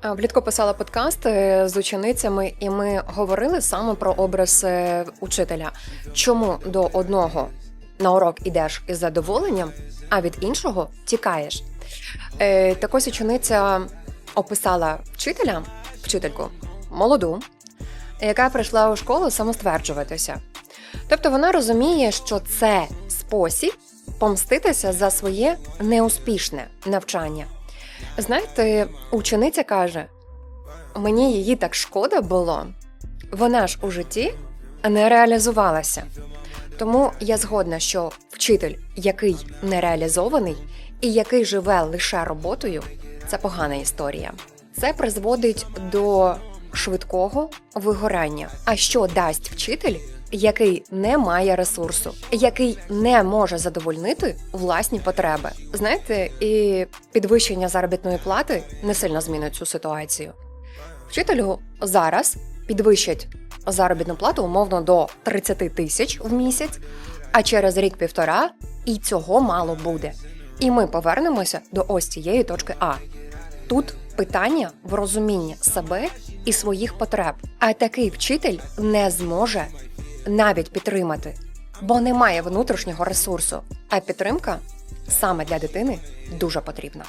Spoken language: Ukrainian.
А, Влітку писала подкаст е, з ученицями, і ми говорили саме про образ е, учителя. Чому до одного на урок ідеш із задоволенням, а від іншого тікаєш? Е, Так ось учениця описала вчителя, вчительку молоду, яка прийшла у школу самостверджуватися. Тобто вона розуміє, що це спосіб помститися за своє неуспішне навчання. Знаєте, учениця каже: мені її так шкода було, вона ж у житті не реалізувалася. Тому я згодна, що вчитель, який не реалізований і який живе лише роботою, це погана історія. Це призводить до швидкого вигорання. А що дасть вчитель, який не має ресурсу, який не може задовольнити власні потреби? Знаєте, і підвищення заробітної плати не сильно змінить цю ситуацію. Вчителю зараз підвищать заробітну плату умовно до 30 тисяч в місяць, а через рік-півтора і цього мало буде. І ми повернемося до ось цієї точки А. Тут питання в розумінні себе і своїх потреб. А такий вчитель не зможе навіть підтримати, бо немає внутрішнього ресурсу. А підтримка саме для дитини дуже потрібна.